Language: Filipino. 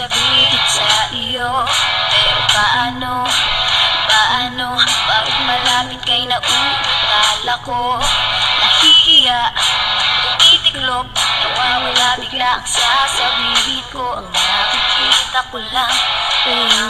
sabihin sa iyo Pero paano, paano Bakit malapit kay nauutala ko Nahihiya, titiklop Nawawala bigla ang sasabihin ko. Ang nakikita ko lang Pero